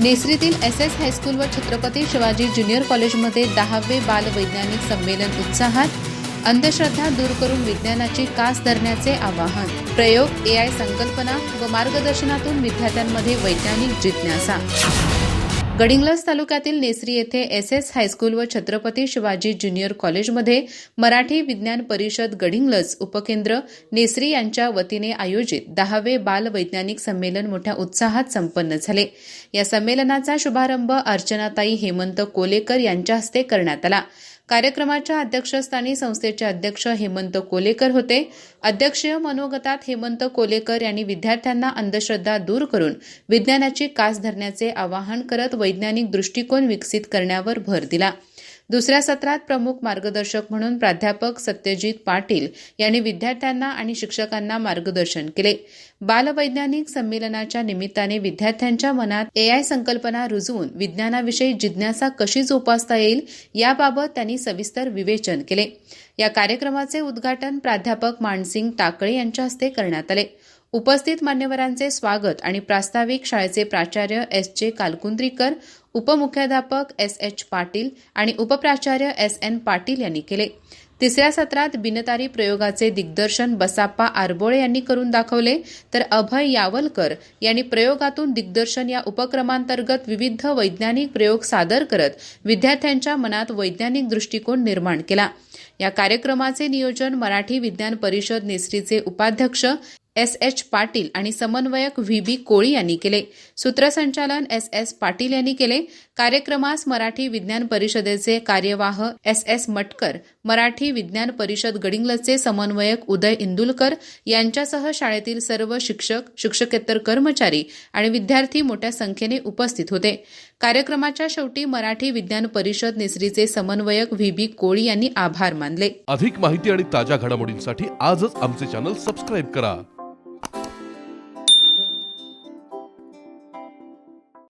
नेसरीतील S S high school व Chhatrapati Shivaji junior कॉलेजमध्ये दहावे बाल वैज्ञानिक संमेलन उत्साहात अंधश्रद्धा दूर करून विज्ञानाची कास धरण्याचे आवाहन. प्रयोग ए आय संकल्पना व मार्गदर्शनातून विद्यार्थ्यांमध्ये वैज्ञानिक जिज्ञासा. गडिंग्लज तालुक्यातील नेसरी येथे एस एस हायस्कूल व छत्रपती शिवाजी ज्युनियर कॉलेजमध्ये मराठी विज्ञान परिषद गडिंग्लज उपकेंद्र नेसरी यांच्या वतीने आयोजित दहावे बाल वैज्ञानिक संमेलन मोठ्या उत्साहात संपन्न झाले. या संमेलनाचा शुभारंभ अर्चनाताई हेमंत कोलेकर यांच्या हस्ते करण्यात आला. कार्यक्रमाच्या अध्यक्षस्थानी संस्थेचे अध्यक्ष हेमंत कोलेकर होते. अध्यक्षीय मनोगतात हेमंत कोलेकर यांनी विद्यार्थ्यांना अंधश्रद्धा दूर करून विज्ञानाची कास धरण्याचे आवाहन करत वैज्ञानिक दृष्टिकोन विकसित करण्यावर भर दिला. दुसऱ्या सत्रात प्रमुख मार्गदर्शक म्हणून प्राध्यापक सत्यजित पाटील यांनी विद्यार्थ्यांना आणि शिक्षकांना मार्गदर्शन केले. बालवैज्ञानिक संमेलनाच्या निमित्ताने विद्यार्थ्यांच्या मनात एआय संकल्पना रुजवून विज्ञानाविषयी जिज्ञासा कशी जोपासता येईल याबाबत त्यांनी सविस्तर विवेचन केले. या कार्यक्रमाचे उद्घाटन प्राध्यापक मानसिंग टाकळे यांच्या हस्ते करण्यात आले. उपस्थित मान्यवरांचे स्वागत आणि प्रास्ताविक शाळेचे प्राचार्य एस जे कालकुंद्रीकर उपमुख्याध्यापक एस एच पाटील आणि उपप्राचार्य एस एन पाटील यांनी केले. तिसऱ्या सत्रात बिनतारी प्रयोगाचे दिग्दर्शन बसाप्पा आरबोळे यांनी करून दाखवले तर अभय यावलकर यांनी प्रयोगातून दिग्दर्शन या उपक्रमांतर्गत विविध वैज्ञानिक प्रयोग सादर करत विद्यार्थ्यांच्या मनात वैज्ञानिक दृष्टिकोन निर्माण केला. या कार्यक्रमाचे नियोजन मराठी विज्ञान परिषद नेसरीचे उपाध्यक्ष एस एच पाटील आणि समन्वयक व्ही बी कोळी यांनी केले. सूत्रसंचालन एस एस पाटील यांनी केले. कार्यक्रमास मराठी विज्ञान परिषदेचे कार्यवाह एस एस मटकर मराठी विज्ञान परिषद गडिंग्लजचे समन्वयक उदय इंदुलकर यांच्यासह शाळेतील सर्व शिक्षक शिक्षकेतर कर्मचारी आणि विद्यार्थी मोठ्या संख्येने उपस्थित होते. कार्यक्रमाच्या शेवटी मराठी विज्ञान परिषद निसरीचे समन्वयक व्ही बी कोळी यांनी आभार मानले. अधिक माहिती आणि ताज्या घडामोडींसाठी आजच आमचे चॅनल सबस्क्राईब करा.